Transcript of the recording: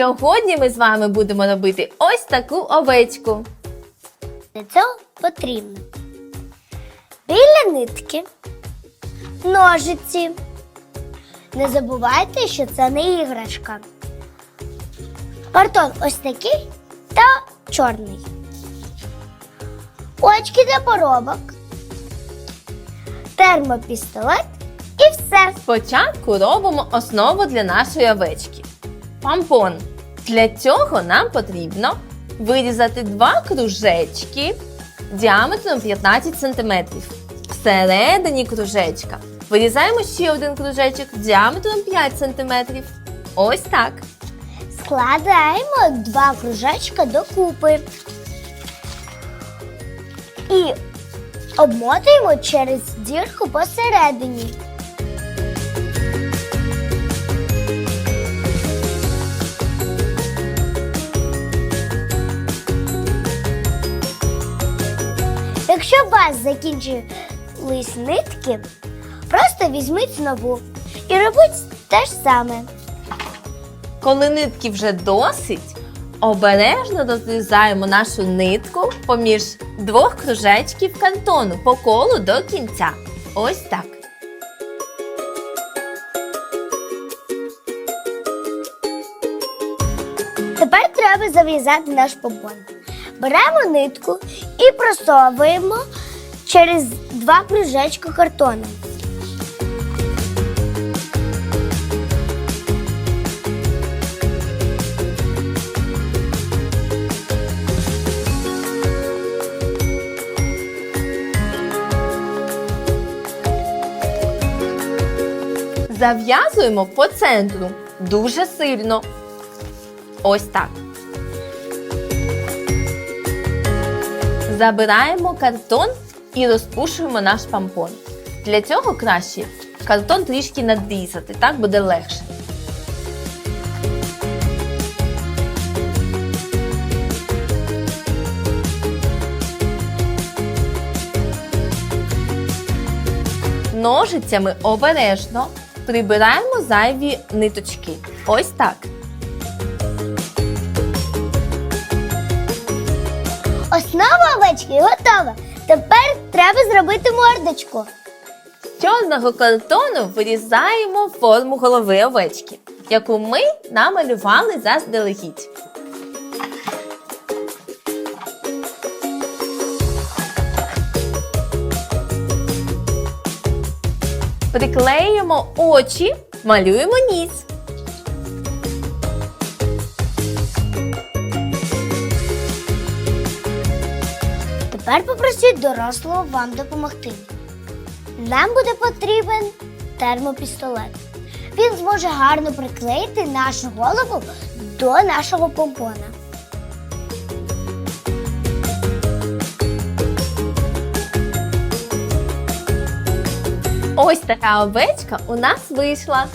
Сьогодні ми з вами будемо робити ось таку овечку. Для цього потрібно біля нитки, ножиці. Не забувайте, що це не іграшка. Картон ось такий та чорний. Очки для поробок, термопістолет і все. Спочатку робимо основу для нашої овечки. Помпон. Для цього нам потрібно вирізати два кружечки діаметром 15 см. Всередині кружечка вирізаємо ще один кружечок діаметром 5 см. Ось так. Складаємо два кружечка докупи. І обмотуємо через дірку посередині. Якщо у вас закінчились нитки, просто візьміть нову і робіть те ж саме. Коли нитки вже досить, обережно розрізаємо нашу нитку поміж двох кружечків картону по колу до кінця. Ось так. Тепер треба зав'язати наш помпон. Беремо нитку і просовуємо через два кружечка картону. Зав'язуємо по центру дуже сильно. Ось так. Забираємо картон і розпушуємо наш помпон. Для цього краще картон трішки надрізати, так буде легше. Ножицями обережно прибираємо зайві ниточки. Ось так. Основа овечки готова. Тепер треба зробити мордочку. З чорного картону вирізаємо форму голови овечки, яку ми намалювали заздалегідь. Приклеїмо очі, малюємо ніс. Тепер попросіть дорослого вам допомогти. Нам буде потрібен термопістолет. Він зможе гарно приклеїти нашу голову до нашого помпона. Ось така овечка у нас вийшла.